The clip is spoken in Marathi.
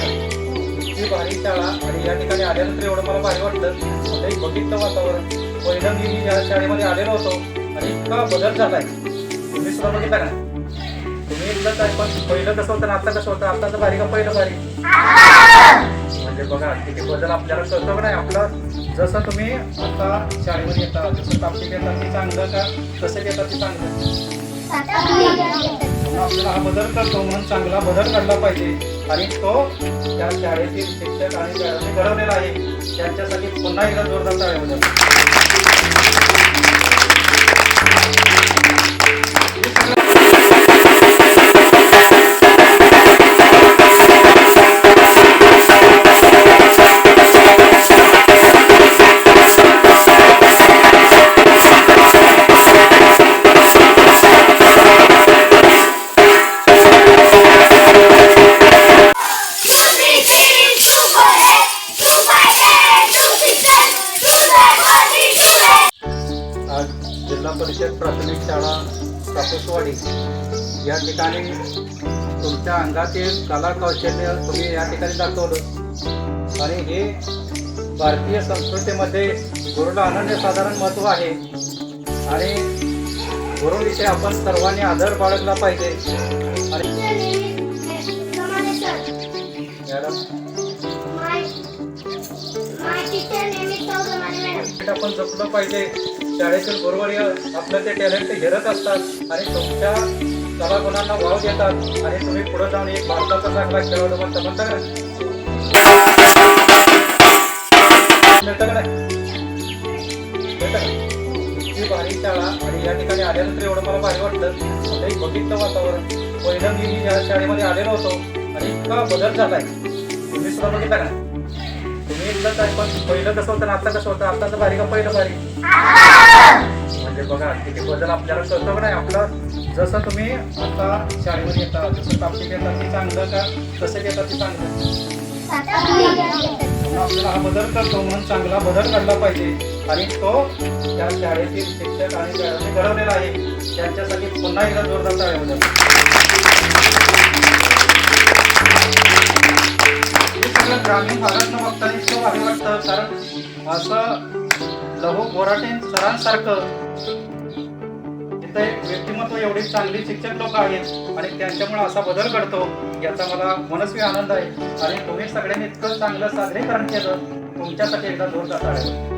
ही भारी शाळा आणि या ठिकाणी आल्यानंतर एवढं मला भारी वाटलं. म्हणजे बघितलं वातावरण. पहिलं मी या शाळेमध्ये आलेलो होतो आणि इतका बदल झालाय. तुम्ही सुद्धा बघितला का? तुम्ही इथलंच आहे पण पहिलं कसं होतं आता कसं होतं? आता तर भारी का पहिलं भारी? म्हणजे बघा तिथे बदल आपल्याला कळतो का नाही? आपलं जसं तुम्ही आता शाळेमध्ये येता जसं तापटीत येतात ते चांगलं का? कसं येतात ते चांगलं? आपल्याला हा बदल करतो म्हणून चांगला बदल घडला पाहिजे. आणि तो त्या शाळेतील शिक्षक आणि मॅडमने घडवलेला आहे. त्यांच्यासाठी पुन्हा एकदा जोरदार टाळ्या परिषद प्राथमिक शाळा कापूसवाडी या ठिकाणी तुमच्या अंगातील कला कौशल्य तुम्ही या ठिकाणी दाखवलं. आणि हे भारतीय संस्कृतीमध्ये गुरुला अनन्यसाधारण महत्त्व आहे. आणि गुरुविषयी आपण सर्वांनी आदर बाळगला पाहिजे. आणि आपण जपलं पाहिजे. शाळेतील बरोबर आपलं ते टॅलेंट हेरत असतात आणि तुमच्या कलागुणांना वाव देतात. आणि तुम्ही पुढे जाऊन एक भारताचा चांगला खेळाडू बनता म्हणता का भारी शाळा आणि या ठिकाणी आल्यानंतर एवढं मला भारी वाटलं. म्हणजे बघितलं वातावरण. पहिलं मी या शाळेमध्ये आलेलो होतो आणि इतका बदल झालाय. तुम्ही सुद्धा बघितला का? तुम्ही पण पहिलं कसं होतं आता कसं होतं? आता तर भारी का पहिलं भारी म्हणजे बघा किती बदल आपल्याला कळतो का नाही? आपलं जसं तुम्ही आता शाळेवर येता जसं तापटीत येतात ते चांगलं का? कसं घेतात ते चांगलं? आपल्याला हा बदल करतो म्हणून चांगला बदल घडला पाहिजे. आणि तो त्या शाळेतील शिक्षक आणि शाळेने घडवलेला आहे त्यांच्यासाठी पुन्हा एकदा जोरदार टाळ्या आपल्या ग्रामीण भागातनं बघताना इतकं भारी वाटतं कारण असं लहू बोराटे सरांसारखं तिथं एक व्यक्तिमत्व एवढी चांगली शिक्षक लोक आहेत आणि त्यांच्यामुळे असा बदल घडतो याचा मला मनस्वी आनंद आहे. आणि तुम्ही सगळ्यांनी इतकं चांगलं सादरीकरण केलं तुमच्यासाठी एकदा जोरदार टाळ्या